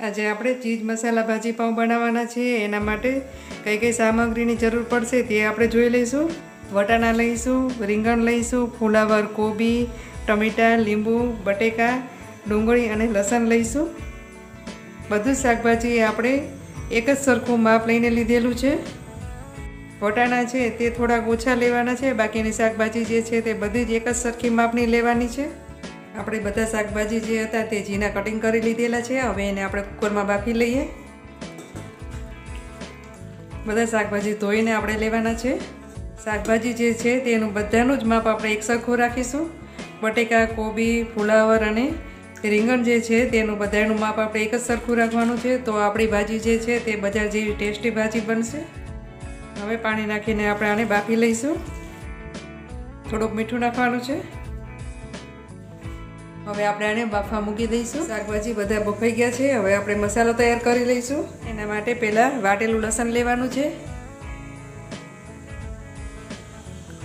આજે આપણે ચીજ મસાલા ભાજી પાઉં બનાવવાના છે એના માટે કઈ કઈ સામગ્રીની જરૂર પડશે તે આપણે જોઈ લઈશું. વટાણા લઈશું, રીંગણ લઈશું, ફુલાવર, કોબી, ટમેટાં, લીંબુ, બટેકા, ડુંગળી અને લસણ લઈશું. બધું શાકભાજી આપણે એક જ સરખું માપ લઈને લીધેલું છે. વટાણા છે તે થોડાક ઓછા લેવાના છે. બાકીની શાકભાજી જે છે તે બધી જ એક જ સરખી માપની લેવાની છે. આપણે બધા શાકભાજી જે હતા તે ઝીણા કટિંગ કરી લીધેલા છે. હવે એને આપણે કુકરમાં બાફી લઈએ. બધા શાકભાજી ધોઈને આપણે લેવાના છે. શાકભાજી જે છે તેનું બધાનું જ માપ આપણે એક સરખું રાખીશું. બટેકા, કોબી, ફુલાવર અને રીંગણ જે છે તેનું બધાનું માપ આપણે એક જ સરખું રાખવાનું છે. તો આપણી ભાજી જે છે તે બજાર જેવી ટેસ્ટી ભાજી બનશે. હવે પાણી નાખીને આપણે આને બાફી લઈશું. થોડુંક મીઠું નાખવાનું છે. હવે આપણે આને બાફા મૂકી દઈશું. શાકભાજી બધા બફાઈ ગયા છે. હવે આપણે મસાલો તૈયાર કરી લઈશું. એના માટે પહેલાં વાટેલું લસણ લેવાનું છે.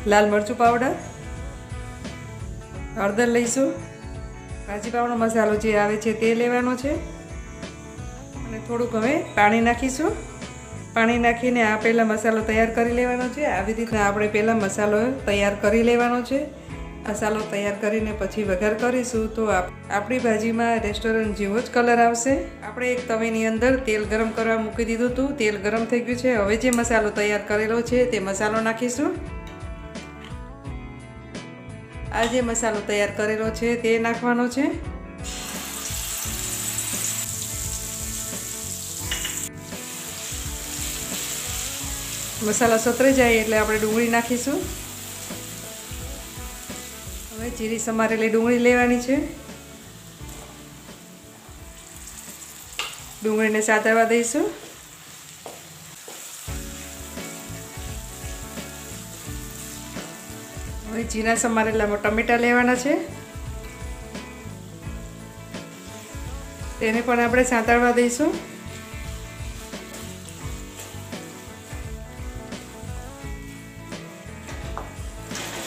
લાલ મરચું પાવડર. હળદર લઈશું. ભાજી પાવડો મસાલો જે આવે છે તે લેવાનો છે. અને થોડુંક હવે પાણી નાખીશું. પાણી નાખીને આ પહેલાં મસાલો તૈયાર કરી લેવાનો છે. આવી રીતના આપણે પહેલાં મસાલો તૈયાર કરી લેવાનો છે. મસાલો તૈયાર કરીને પછી વઘાર કરીશું તો આપણી ભાજીમાં રેસ્ટોરન્ટ જેવો જ કલર આવશે. આપણે એક તવીની અંદર તેલ ગરમ કરવા મૂકી દીધું હતું. તેલ ગરમ થઈ ગયું છે. હવે જે મસાલો તૈયાર કરેલો છે તે મસાલો નાખીશું. આ જે મસાલો તૈયાર કરેલો છે તે નાખવાનો છે. મસાલા સતરે જાય એટલે આપણે ડુંગળી નાખીશું. હવે ચીરી સમારેલી ડુંગળી લેવાની છે. ડુંગળીને સાતરવા દઈશું. હવે ઝીણા સમારેલામાં ટમેટા લેવાના છે. તેને પણ આપણે સાંતળવા દઈશું.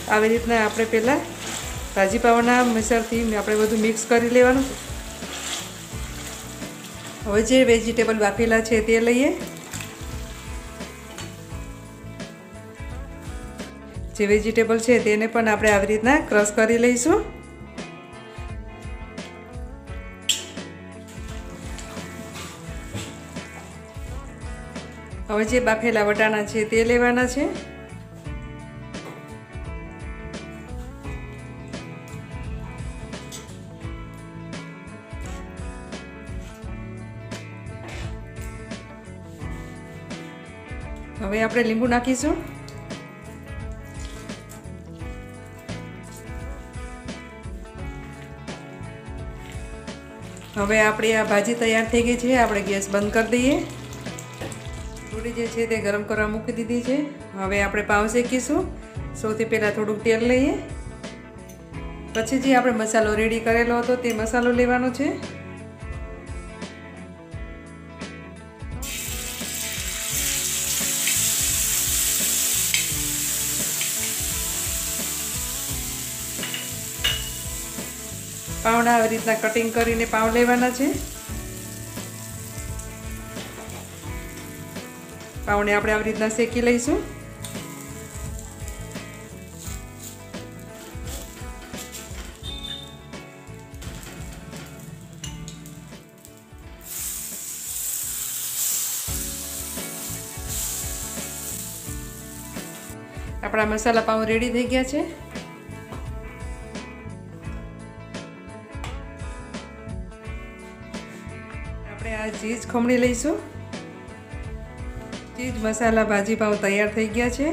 આવી રીતના આપણે પહેલાં ભાજી પાવના મિશ્રણથી આપણે બધું મિક્સ કરી લેવાનું. હવે જે વેજીટેબલ બાફેલા છે તે લઈએ. જે વેજીટેબલ છે તેને પણ આપણે આવી રીતના ક્રશ કરી લઈશું. હવે જે બાફેલા વટાણા છે તે લેવાના છે. હવે આપણે લીંબુ નાખીશું. હવે આપણી આ ભાજી તૈયાર થઈ ગઈ છે, આપણે ગેસ બંધ કરી દઈએ. થોડી જે છે તે ગરમ કરવા મૂકી દીધી છે. હવે આપણે પાવ શેકીશું. સૌથી પહેલાં થોડુંક તેલ લઈએ. પછી જે આપણે મસાલો રેડી કરેલો હતો તે મસાલો લેવાનો છે. પાવના આવી રીતના કટિંગ કરીને પાવ લેવાના છે. પાવને આપણે આવી રીતના શેકી લઈશું. આપણા મસાલા પાઉં રેડી થઈ ગયા છે. આપણે આ ચીઝ ખમણી લઈશું. ચીઝ મસાલા ભાજી પાઉં તૈયાર થઈ ગયા છે.